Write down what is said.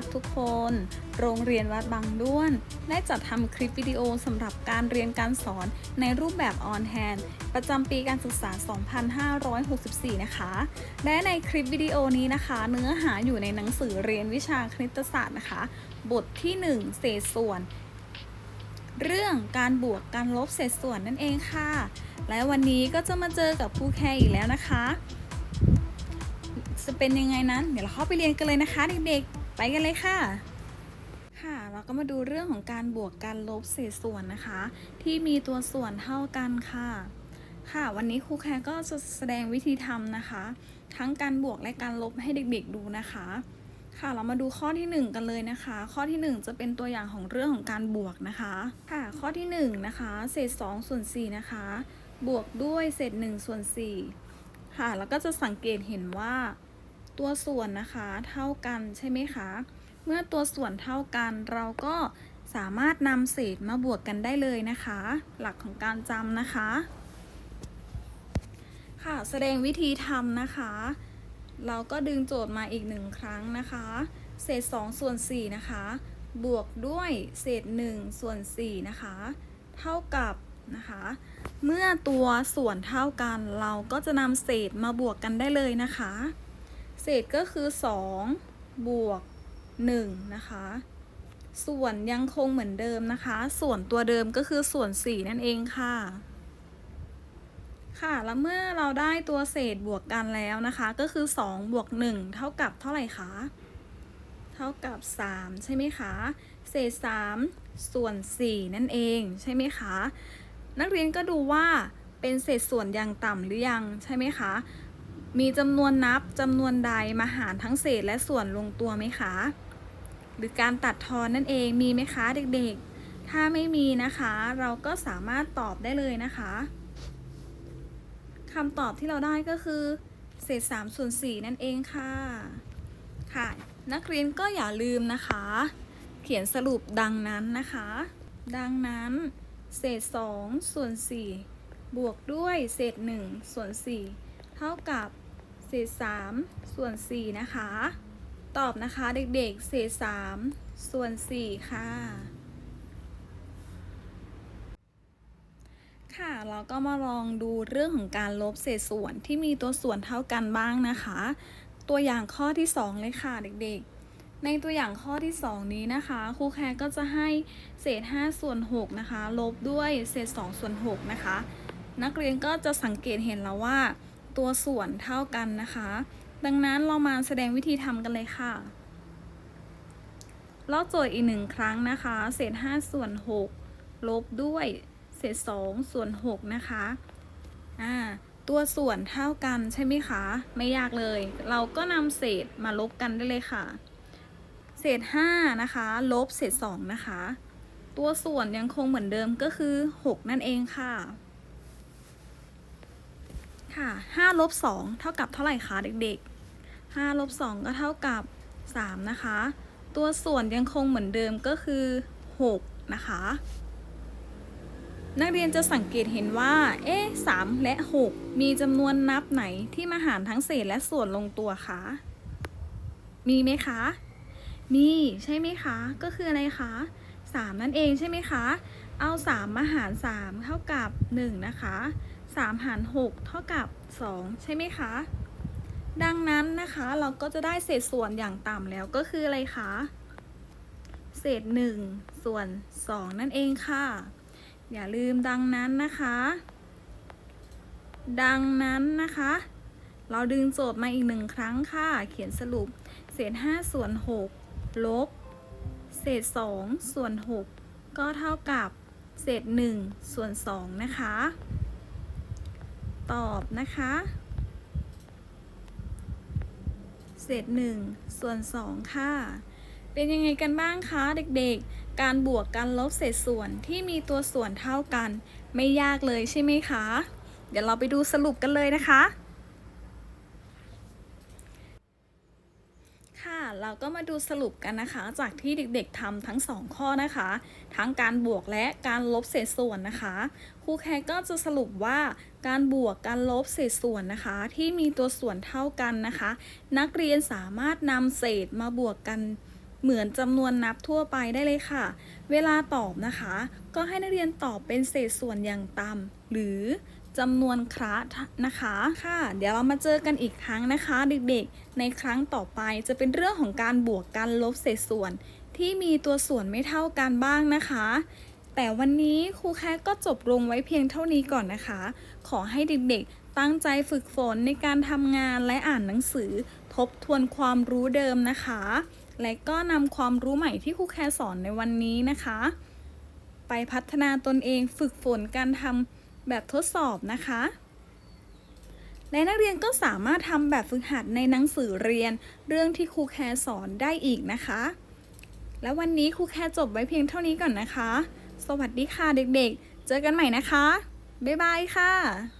กทุกคน โรงเรียนวัดบางด้วน ได้จัดทำคลิปวิดีโอสำหรับการเรียนการสอนในรูปแบบออนแฮนประจำปีการศึกษา 2564 นะคะ และในคลิปวิดีโอนี้นะคะ เนื้อหาอยู่ในหนังสือเรียนวิชาคณิตศาสตร์นะคะ บทที่ 1 เศษส่วน เรื่องการบวกการลบเศษส่วนนั่นเองค่ะ และวันนี้ก็จะมาเจอกับครูแคร์อีกแล้วนะคะจะเป็นยังไงนั้น เดี๋ยวเราเข้าไปเรียนกันเลยนะคะเด็กๆ ไปกันเลยค่ะ ค่ะ เราก็มาดูเรื่องของการบวกการลบเศษส่วนนะคะ ที่มีตัวส่วนเท่ากันค่ะ ค่ะ วันนี้ครูแคร์ก็จะแสดงวิธีทำนะคะ ทั้งการบวกและการลบให้เด็กๆดูนะคะ ค่ะ เรามาดูข้อที่ 1 กันเลยนะคะ ข้อที่ 1 จะเป็นตัวอย่างของเรื่องของการบวกนะคะ ค่ะ ข้อที่ 1 นะคะ เศษ2ส่วน4นะคะ บวกด้วยเศษ1ส่วน4ค่ะ แล้วก็จะสังเกตเห็นว่า ตัวส่วนนะคะเท่ากันใช่ไหมคะ เมื่อตัวส่วนเท่ากันเราก็สามารถนำเศษมาบวกกันได้เลยนะคะ หลักของการจำนะคะ ค่ะแสดงวิธีทำนะคะ เราก็ดึงโจทย์มาอีกหนึ่งครั้งนะคะ เศษ 2 ส่วน 4 นะคะ บวกด้วยเศษ 1 ส่วน 4 นะคะ เท่ากับนะคะ เมื่อตัวส่วนเท่ากันเราก็จะนำเศษมาบวกกันได้เลยนะคะ เศษก็คือ 2 บวก 1 นะคะ ส่วนยังคงเหมือนเดิมนะคะ ส่วนตัวเดิมก็คือส่วน 4 นั่นเองค่ะ ค่ะ แล้วเมื่อเราได้ตัวเศษบวกกันแล้วนะคะ ก็คือ 2 บวก 1 เท่ากับเท่าไหร่คะ เท่ากับ 3 ใช่ไหมคะ เศษ 3 ส่วน 4 นั่นเองใช่ไหมคะ นักเรียนก็ดูว่าเป็นเศษส่วนอย่างต่ำหรือยังใช่ไหมคะ มีจำนวนนับจำนวนใดมาหารทั้งเศษและส่วนลงตัวไหมคะ หรือการตัดทอนนั่นเองมีไหมคะเด็กๆ ถ้าไม่มีนะคะ เราก็สามารถตอบได้เลยนะคะคำตอบที่เราได้ก็คือ เศษ3ส่วน4นั่นเองค่ะ ค่ะ นักเรียนก็อย่าลืมนะคะ เขียนสรุปดังนั้นนะคะ ดังนั้น เศษ2ส่วน4บวกด้วยเศษ1ส่วน4เท่ากับ เศษ3ส่วน4นะคะ ตอบนะคะเด็กๆ เศษ3ส่วน4ค่ะ ค่ะเราก็มาลองดูเรื่องของการลบเศษส่วนที่มีตัวส่วนเท่ากันบ้างนะคะ ตัวอย่างข้อที่ 2 เลยค่ะเด็กๆในตัวอย่างข้อที่ 2 นี้นะคะครูแคร์ก็จะให้เศษ 5 ส่วน 6 นะคะ ลบด้วยเศษ 2 ส่วน 6 นะคะ นักเรียนก็จะสังเกตเห็นแล้วว่า ตัวส่วนเท่ากันนะคะ ดังนั้นเรามาแสดงวิธีทำกันเลยค่ะลอกโจทย์อีกหนึ่งครั้งนะคะ เศษ 5 ส่วน 6 ลบด้วยเศษ 2 ส่วน 6 นะคะอ่าตัวส่วนเท่ากันใช่ไหมคะ ไม่ยากเลย เราก็นำเศษมาลบกันได้เลยค่ะ เศษ 5 นะคะ ลบเศษ 2 นะคะ ตัวส่วนยังคงเหมือนเดิมก็คือ 6 นั่นเองค่ะ ค่ะ5ลบ2เท่ากับเท่าไหร่คะเด็กๆ5ลบ2ก็เท่ากับ 3 นะคะ ตัวส่วนยังคงเหมือนเดิมก็คือ 6 นะคะ นักเรียนจะสังเกตเห็นว่า เอ๊ะ3และ 6 มีจำนวนนับไหนที่มาหารทั้งเศษและส่วนลงตัวคะ มีไหมคะ มีใช่ไหมคะ ก็คืออะไรคะ 3 นั่นเองใช่ไหมคะ เอา 3 มาหาร 3 เท่ากับ 1 นะคะ 3 หาร 6 เท่ากับ 2 ใช่ไหมคะ ดังนั้นนะคะเราก็จะได้เศษส่วนอย่างต่ำแล้วก็คืออะไรคะ เศษ 1 ส่วน 2 นั่นเองค่ะ อย่าลืมดังนั้นนะคะ ดังนั้นนะคะ เราดึงโจทย์มาอีกหนึ่งครั้งค่ะ เขียนสรุป เศษ 5 ส่วน 6 ลบ เศษ 2 ส่วน 6 ก็เท่ากับเศษ1ส่วน2นะคะ ตอบนะคะ เศษ1ส่วน2ค่ะ เป็นยังไงกันบ้างคะเด็กๆ การบวกการลบเศษส่วนที่มีตัวส่วนเท่ากัน ไม่ยากเลยใช่ไหมคะ เดี๋ยวเราไปดูสรุปกันเลยนะคะ ค่ะ เราก็มาดูสรุปกันนะคะ จากที่เด็กๆทำทั้ง 2 ข้อนะคะ ทั้งการบวกและการลบเศษส่วนนะคะครูแคร์ก็จะสรุปว่าการบวกการลบเศษส่วนนะคะ ที่มีตัวส่วนเท่ากันนะคะ นักเรียนสามารถนำเศษมาบวกกันเหมือนจำนวนนับทั่วไปได้เลยค่ะ เวลาตอบนะคะ ก็ให้นักเรียนตอบเป็นเศษส่วนอย่างต่ำหรือ จำนวนคระนะคะค่ะ เดี๋ยวเรามาเจอกันอีกครั้งนะคะ เด็กๆ ในครั้งต่อไปจะเป็นเรื่องของการบวกกันลบเศษส่วน ที่มีตัวส่วนไม่เท่ากันบ้างนะคะ แต่วันนี้ครูแค่ก็จบลงไว้เพียงเท่านี้ก่อนนะคะ ขอให้เด็กๆ ตั้งใจฝึกฝนในการทำงานและอ่านหนังสือ ทบทวนความรู้เดิมนะคะ และก็นำความรู้ใหม่ที่ครูแค่สอนในวันนี้นะคะ ไปพัฒนาตนเองฝึกฝนการทำ แบบทดสอบนะคะ และนักเรียนก็สามารถทำแบบฝึกหัดในหนังสือเรียน เรื่องที่ครูแคร์สอนได้อีกนะคะ แล้ววันนี้ครูแคร์จบไว้เพียงเท่านี้ก่อนนะคะ สวัสดีค่ะเด็กๆ เจอกันใหม่นะคะ บ๊ายบายค่ะ